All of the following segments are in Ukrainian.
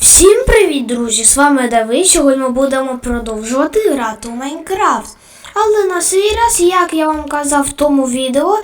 Всім привіт, друзі! З вами Давид. Сьогодні ми будемо продовжувати грати у Майнкрафт. Але на цей раз, як я вам казав в тому відео,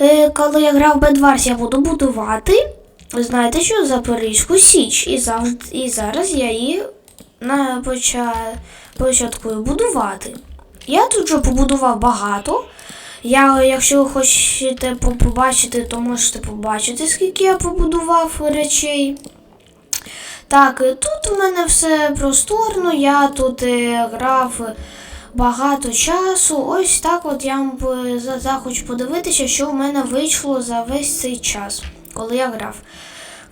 е, коли я грав Bedwars, я буду будувати. Знаєте, що Запорізьку Січ. І, завжди, і зараз я її на поча... початкую будувати. Я тут вже побудував багато. Я, якщо ви хочете побачити, то можете побачити, скільки я побудував речей. Так, е, тут у мене все просторно, я тут е, грав багато часу. Ось так от я захочу подивитися, що в мене вийшло за весь цей час, коли я грав.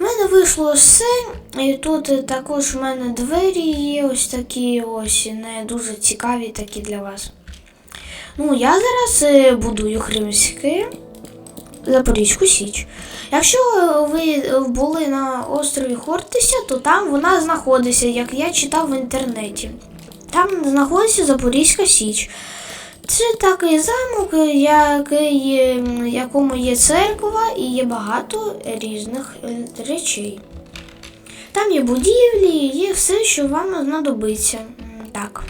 У мене вийшло все, і тут е, також в мене двері є ось такі ось не дуже цікаві такі для вас. Ну, я зараз будую Кримське. Запорізьку Січ. Якщо ви були на острові Хортися, то там вона знаходиться, як я читав в інтернеті. Там знаходиться Запорізька Січ. Це такий замок, який, якому є церква і є багато різних е, речей. Там є будівлі, є все, що вам знадобиться. Так.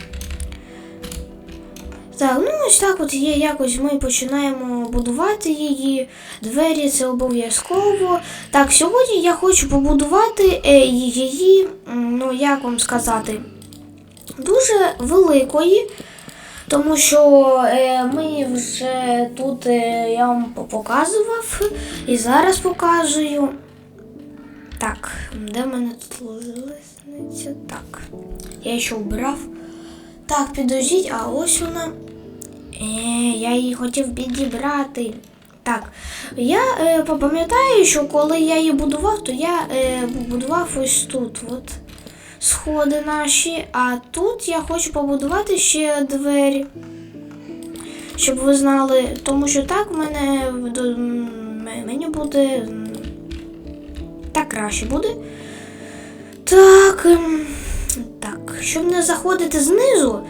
Так, ну ось так от є якось ми починаємо будувати її. Двері це обов'язково. Так, сьогодні я хочу побудувати е, її, ну як вам сказати, дуже великої. Тому що е, ми вже тут е, я вам показував і зараз показую. Так, де в мене тут лисниця? Так. Я ще вбирав. Так, підождіть, а ось вона. Е, я її хотів підібрати. Так, я е, пам'ятаю, що коли я її будував, то я е, будував ось тут. От сходи наші, а тут я хочу побудувати ще двері. Щоб ви знали, тому що так в мене мені буде. Так краще буде. Так. ем, Так, щоб не заходити знизу,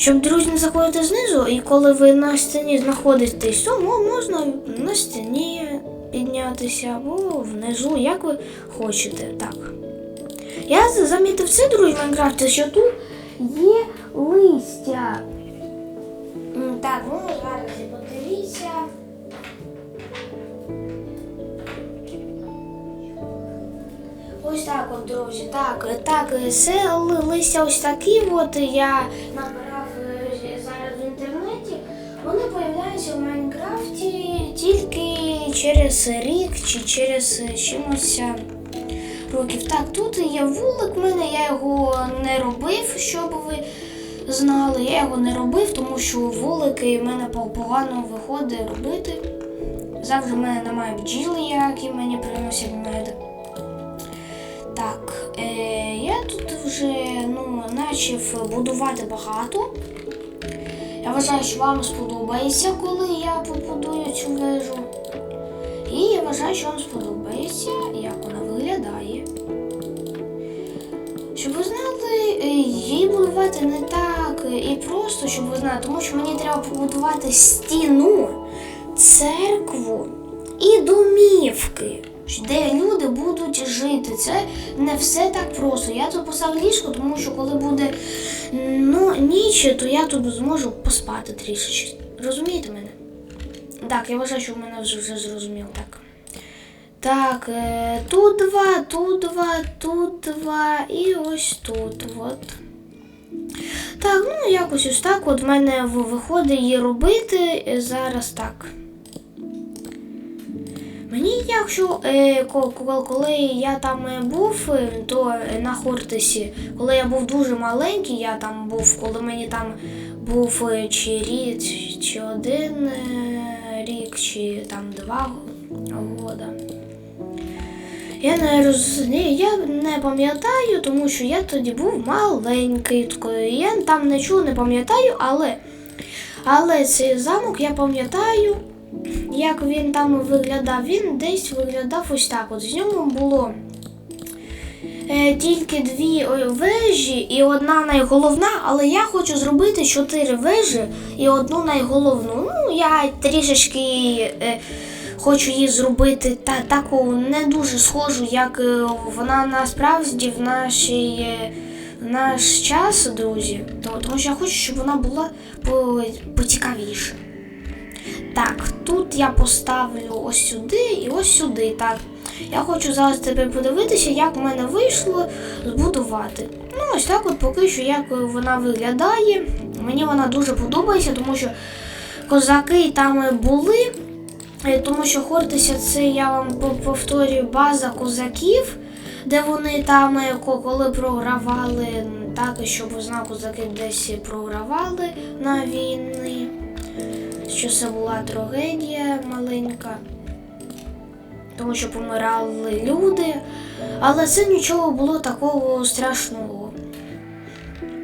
щоб друзі не заходити знизу, і коли ви на стіні знаходитесь, то можна на стіні піднятися або внизу, як ви хочете. Так. Я замітив це, друзі, в Майнкрафті, що тут є листя. Так, ну зараз і подивіться. Ось так от, друзі. Так, так, це листя ось такі от я набирав появляються в Майнкрафті тільки через рік чи через чимось е, років. Так, тут є вулик в мене, я його не робив, щоб ви знали. Я його не робив, тому що вулики в мене погано виходить робити. Завжди в мене немає бджіли, які мені приносять мед. Так, е, я тут вже ну, почав будувати багато. Я вважаю, що вам сподобається, коли я побудую цю вежу. І я вважаю, що вам сподобається, як вона виглядає. Щоб ви знали, її будувати не так і просто, щоб ви знали, тому що мені треба побудувати стіну, церкву і домівки, де будуть жити. Це не все так просто. Я тут поставив ліжко, тому що коли буде ну, ніч, то я тут зможу поспати трішечки. Розумієте мене? Так, я вважаю, що в мене вже, вже зрозуміло так. Так, е, тут два, тут два, тут два і ось тут. От. Так, ну якось ось так от в мене виходить її робити е, зараз так. Мені, якщо е, ко- ко- коли я там е, був, е, то на Хортисі, коли я був дуже маленький, я там був, коли мені там був чи рік, чи один рік, чи там два года. Я не роз... Я не пам'ятаю, тому що я тоді був маленький. Я там нічого не пам'ятаю, але, але цей замок я пам'ятаю, як він там виглядав. Він десь виглядав ось так. От з нього було е, тільки дві вежі і одна найголовна, але я хочу зробити чотири вежі і одну найголовну. Ну, я трішечки е, хочу її зробити та, таку не дуже схожу, як е, вона насправді в нашій. е, наш час, друзі, тому що я хочу, щоб вона була по- поцікавіше. Так, тут я поставлю ось сюди і ось сюди. Так. Я хочу зараз тебе подивитися, як в мене вийшло збудувати. Ну, ось так от поки що, як вона виглядає. Мені вона дуже подобається, тому що козаки там були. Е, Тому що Хортиця це я вам повторюю база козаків, де вони там е, коли програвали, так щоб знали, козаки десь програвали на війни. Що це була трагедія маленька, тому що помирали люди, але це нічого було такого страшного.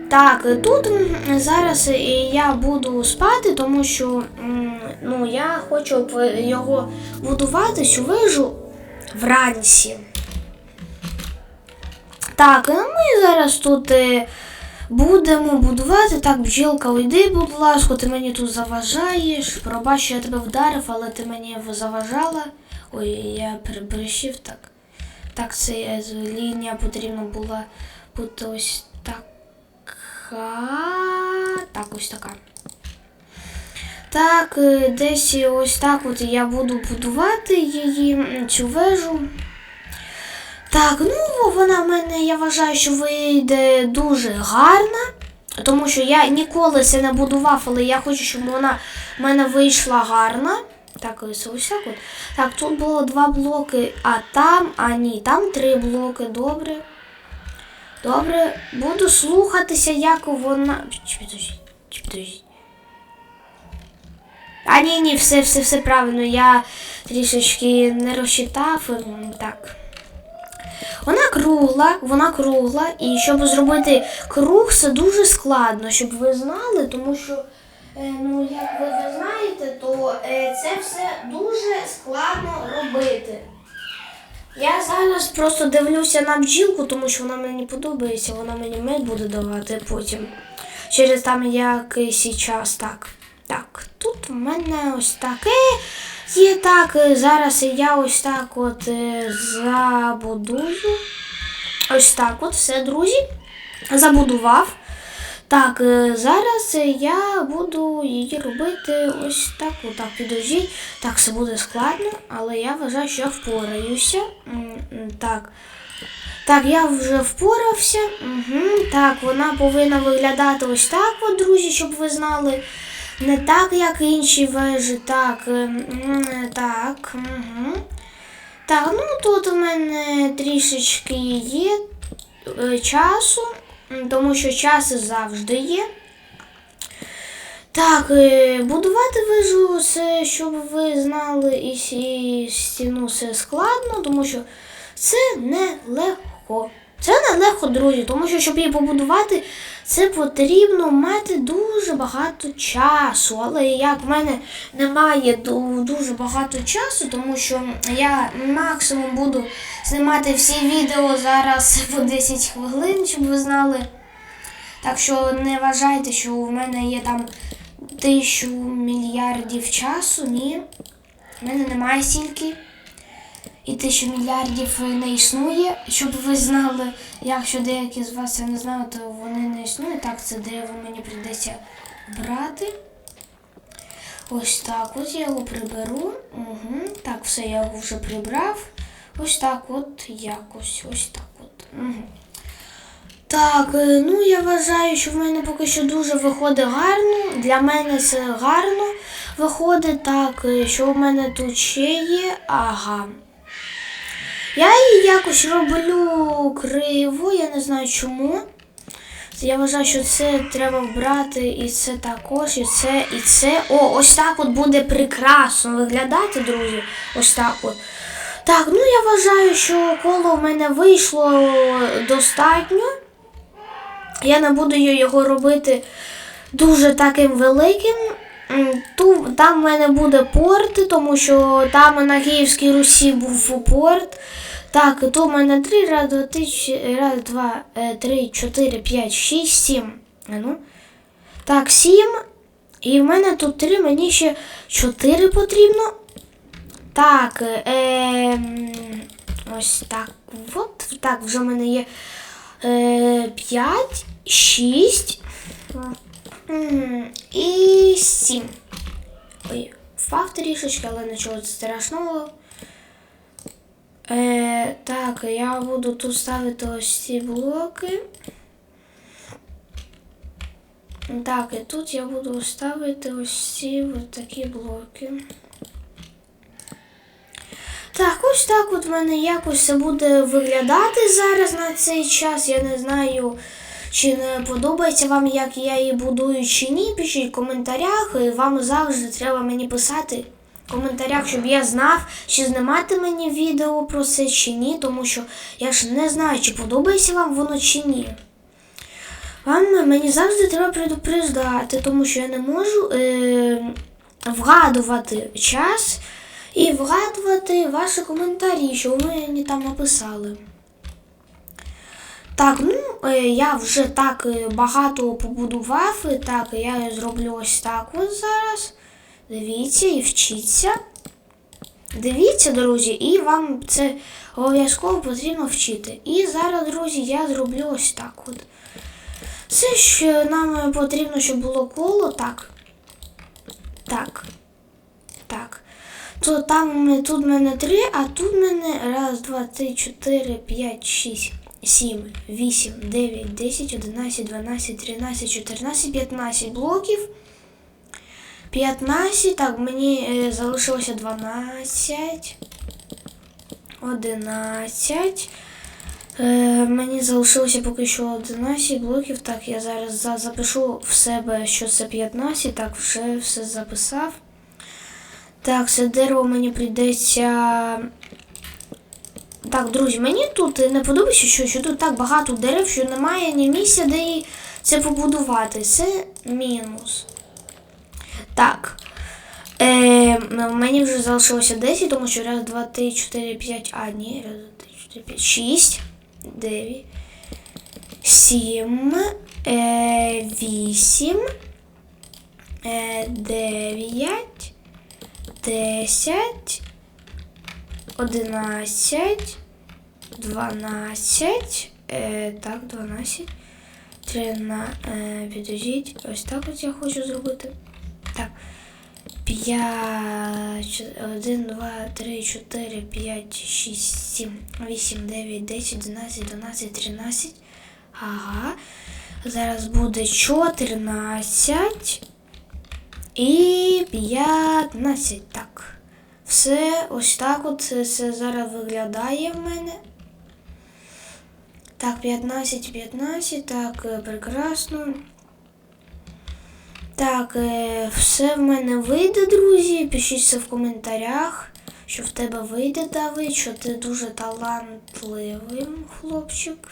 Так, тут зараз я буду спати, тому що ну, я хочу його будувати цю вежу вранці. Так, ми зараз тут е, будемо будувати. Так, бджілка, уйди, будь ласка, ти мені тут заважаєш. Пробач, що я тебе вдарив, але ти мені заважала. Ой, я перебрещив так. Так, це лінія потрібна була бути ось така. Так, ось така. Так, е, десь ось так от я буду будувати її, цю вежу. Так, ну вона в мене, я вважаю, що вийде дуже гарна. Тому що я ніколи це не будував, але я хочу, щоб вона в мене вийшла гарна. Так, ось ось так. Тут було два блоки, а там, а ні, там три блоки, добре. Добре, буду слухатися, як вона. Підожди. А ні, ні, все, все, все правильно. Я трішечки не розчитав. Так. Вона кругла, вона кругла, і щоб зробити круг, це дуже складно, щоб ви знали, тому що, е, ну, як ви, ви знаєте, то е, це все дуже складно робити. Я зараз просто дивлюся на бджілку, тому що вона мені подобається, вона мені мед буде давати потім. Через там якийсь час. Так. Так, тут в мене ось таке є. Так, е, зараз я ось так от е, забудую. Ось так от, все, друзі. Забудував. Так, е, зараз я буду її робити ось так, отак, підождіть. Так, це буде складно, але я вважаю, що я впораюся. Так. Так, я вже впорався. Угу. Так, вона повинна виглядати ось так, от, друзі, щоб ви знали. Не так, як інші вежі. Так, е, так. Угу. Так, ну тут у мене трішечки є е, часу, тому що час завжди є. Так, е, будувати вежу, це, щоб ви знали, і, стіну це складно, тому що це нелегко. Це нелегко, друзі, тому що, щоб її побудувати, це потрібно мати дуже багато часу. Але як в мене немає дуже багато часу, тому що я максимум буду знімати всі відео зараз по 10 хвилин, щоб ви знали. Так що не вважайте, що в мене є там тисячу мільярдів часу. Ні. В мене немає стільки. І тисячу мільярдів не існує. Щоб ви знали, якщо деякі з вас це не знають, то вони не існують. Так, це дерево мені прийдеться брати. Ось так, ось я його приберу. Угу. Так, все, я його вже прибрав. Ось так от якось. Ось так от. Угу. Так, е, ну я вважаю, що в мене поки що дуже виходить гарно. Для мене це гарно виходить. Так, е, що в мене тут ще є? Ага. Я її якось роблю криво, я не знаю чому. Я вважаю, що це треба вбрати, і це також, і це, і це. О, ось так от буде прекрасно виглядати, друзі. Ось так от. Так, ну я вважаю, що коло в мене вийшло достатньо. Я не буду його робити дуже таким великим. Ту, там в мене буде порт, тому що там на Київській Русі був порт. Так, тут в мене три, раз, два, три, ч- раз, два, е, три, чотири, п'ять, шість, сім. А Ну. Так, сім. І в мене тут три, мені ще чотири потрібно. Так, е, ось так. От так, вже в мене є е, 5, 6 і 7. Ой, впав трішечки, але нічого страшного. Е, так, я буду тут ставити ось ці блоки. Так, і тут я буду ставити ось ці ось такі блоки. Так, ось так от в мене якось це буде виглядати зараз на цей час. Я не знаю, чи не подобається вам, як я її будую, чи ні. Пишіть в коментарях. І вам завжди треба мені писати в коментарях, щоб я знав, чи знімати мені відео про це, чи ні, тому що я ж не знаю, чи подобається вам воно чи ні. Вам мені завжди треба предупреждати, тому що я не можу е, вгадувати час і вгадувати ваші коментарі, що ви мені там написали. Так, ну е, я вже так е, багато побудував. Так, я зроблю ось так от зараз. Дивіться і вчіться. Дивіться, друзі, і вам це обов'язково потрібно вчити. І зараз, друзі, я зроблю ось так от. Це що нам потрібно, щоб було коло, так. Так. Так. То там тут в мене три, а тут в мене раз, два, три, чотири, п'ять, шість, сім, вісім, дев'ять, десять, одинадцять, дванадцять, тринадцять, чотирнадцять, п'ятнадцять блоків. 15, так, мені е, залишилося 12. 11. Е, мені залишилося поки що 11 блоків. Так, я зараз за- запишу в себе, що це 15. Так, вже все записав. Так, це дерево мені прийдеться. Так, друзі, мені тут не подобається, що, що тут так багато дерев, що немає ні місця, де її це побудувати. Це мінус. Так. Е, мені вже залишилося 10, тому що раз, два, три, чотири, п'ять. А, ні, раз, два, три, чотири, п'ять, шість, дев'ять, сім, е, вісім, е, дев'ять, десять, одинадцять, дванадцять, е, так, дванадцять, трина, е, підождіть, ось так от я хочу зробити. Так. П'ять, один, два, три, чотири, п'ять, шість, сім, вісім, дев'ять, десять, одинадцять, дванадцять, тринадцять. Ага. Зараз буде чотирнадцять і п'ятнадцять. Так. Все ось так от це, зараз виглядає в мене. Так, 15, 15, так, е, прекрасно. Так, е, все в мене вийде, друзі. Пишіть це в коментарях, що в тебе вийде, Давид, що ти дуже талантливий хлопчик.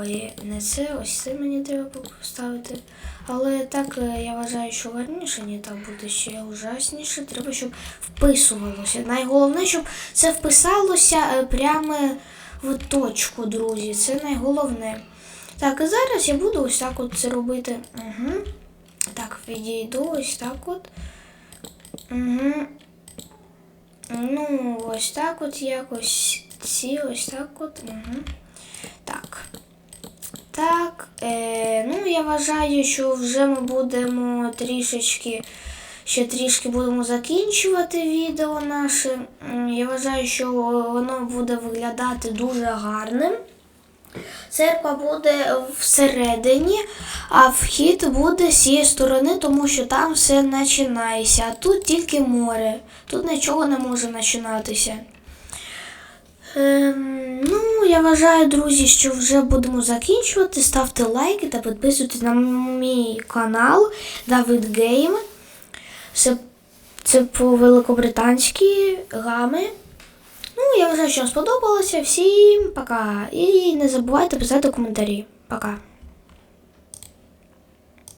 Ой, не це, ось це мені треба поставити. Але так е, я вважаю, що гарніше, ні так буде ще ужасніше. Треба, щоб вписувалося. Найголовніше, щоб це вписалося е, прямо в точку, друзі. Це найголовне. Так, і зараз я буду ось так от це робити. Угу. Так, відійду ось так от. Угу. Ну, ось так от якось. Ці ось так от. Угу. Так. Е, ну, я вважаю, що вже ми будемо трішечки. Ще трішки будемо закінчувати відео наше. Я вважаю, що воно буде виглядати дуже гарним. Церква буде всередині, а вхід буде з цієї сторони, тому що там все починається. А тут тільки море. Тут нічого не може починатися. Ем, ну, я вважаю, друзі, що вже будемо закінчувати. Ставте лайки та підписуйтесь на мій канал David Game. Це, це по великобританські гами. Ну, я вважаю, що вам сподобалося. Всім пока. І не забувайте писати коментарі. Пока.